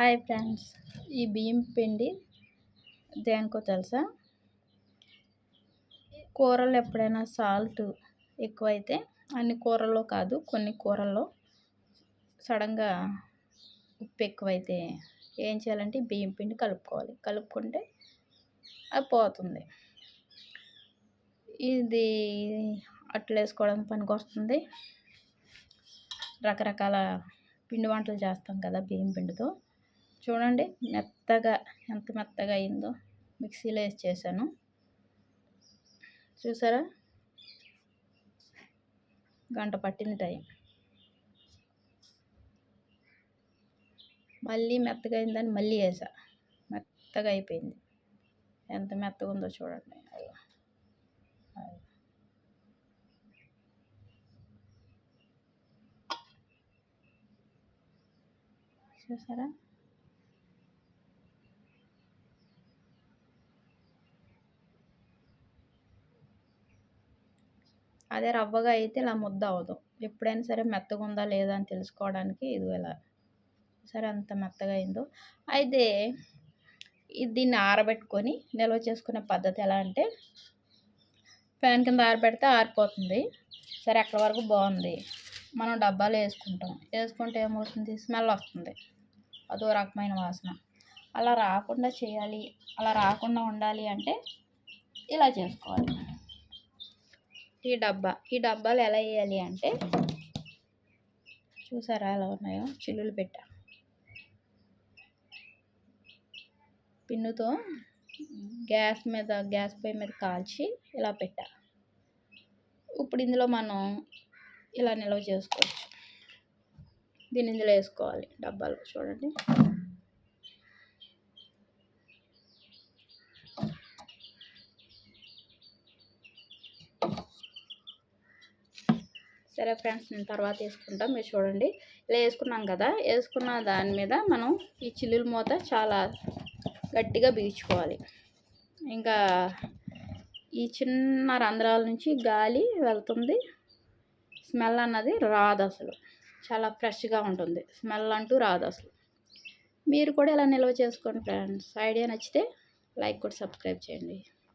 Hi friends. ఈ బియ్యం పిండి దేనికో తెలుసా? కూరలు ఎప్పుడైనా సాల్ట్ ఎక్కువైతే అన్ని కూరల్లో కాదు కొన్ని కూరల్లో సడన్గా ఉప్పు ఎక్కువైతే ఏం చేయాలంటే బియ్యం పిండి కలుపుకోవాలి. కలుపుకుంటే అది పోతుంది. ఇది అట్లు వేసుకోవడానికి పనికి వస్తుంది. రకరకాల పిండి వంటలు చేస్తాం కదా బియ్యం పిండితో. చూడండి మెత్తగా ఎంత మెత్తగా అయిందో మిక్సీలో వేసి చేశాను చూసారా? గంట పట్టింది టైం. మళ్ళీ మెత్తగా అయిందని మళ్ళీ వేసా. మెత్తగా అయిపోయింది. ఎంత మెత్తగా ఉందో చూడండి. చూసారా? అదే రవ్వగా అయితే ఇలా ముద్ద అవ్వదు. ఎప్పుడైనా సరే మెత్తగా ఉందా లేదా అని తెలుసుకోవడానికి ఇది ఇలా సరే అంత మెత్తగా అయిందో. అయితే దీన్ని ఆరబెట్టుకొని నిల్వ చేసుకునే పద్ధతి ఎలా అంటే ఫ్యాన్ కింద ఆరబెడితే ఆరిపోతుంది. సరే అక్కడ వరకు బాగుంది. మనం డబ్బాలు వేసుకుంటాం. వేసుకుంటే ఏమవుతుంది? స్మెల్ వస్తుంది. అదో రకమైన వాసన. అలా రాకుండా చేయాలి. అలా రాకుండా ఉండాలి అంటే ఇలా చేసుకోవాలి. ఈ డబ్బా ఈ డబ్బాలు ఎలా వేయాలి అంటే చూసారా ఎలా ఉన్నాయో? చిల్లులు పెట్టా. పిన్నుతో గ్యాస్ మీద గ్యాస్ పొయ్యి మీద కాల్చి ఇలా పెట్టా. ఇప్పుడు ఇందులో మనం ఇలా నిల్వ చేసుకోవచ్చు. దీన్ని ఇందులో వేసుకోవాలి డబ్బాలు చూడండి. సరే ఫ్రెండ్స్ నేను తర్వాత వేసుకుంటాం మీరు చూడండి. ఇలా వేసుకున్నాం కదా వేసుకున్న దాని మీద మనం ఈ చిల్లుల మూత చాలా గట్టిగా బిగించుకోవాలి ఇంకా ఈ చిన్న రంధ్రాల నుంచి గాలి వెళ్తుంది. స్మెల్ అన్నది రాదు అసలు. చాలా ఫ్రెష్గా ఉంటుంది. స్మెల్ అంటూ రాదు అసలు. మీరు కూడా ఇలా నిల్వ చేసుకోండి ఫ్రెండ్స్. ఐడియా నచ్చితే లైక్ కూడా సబ్స్క్రైబ్ చేయండి.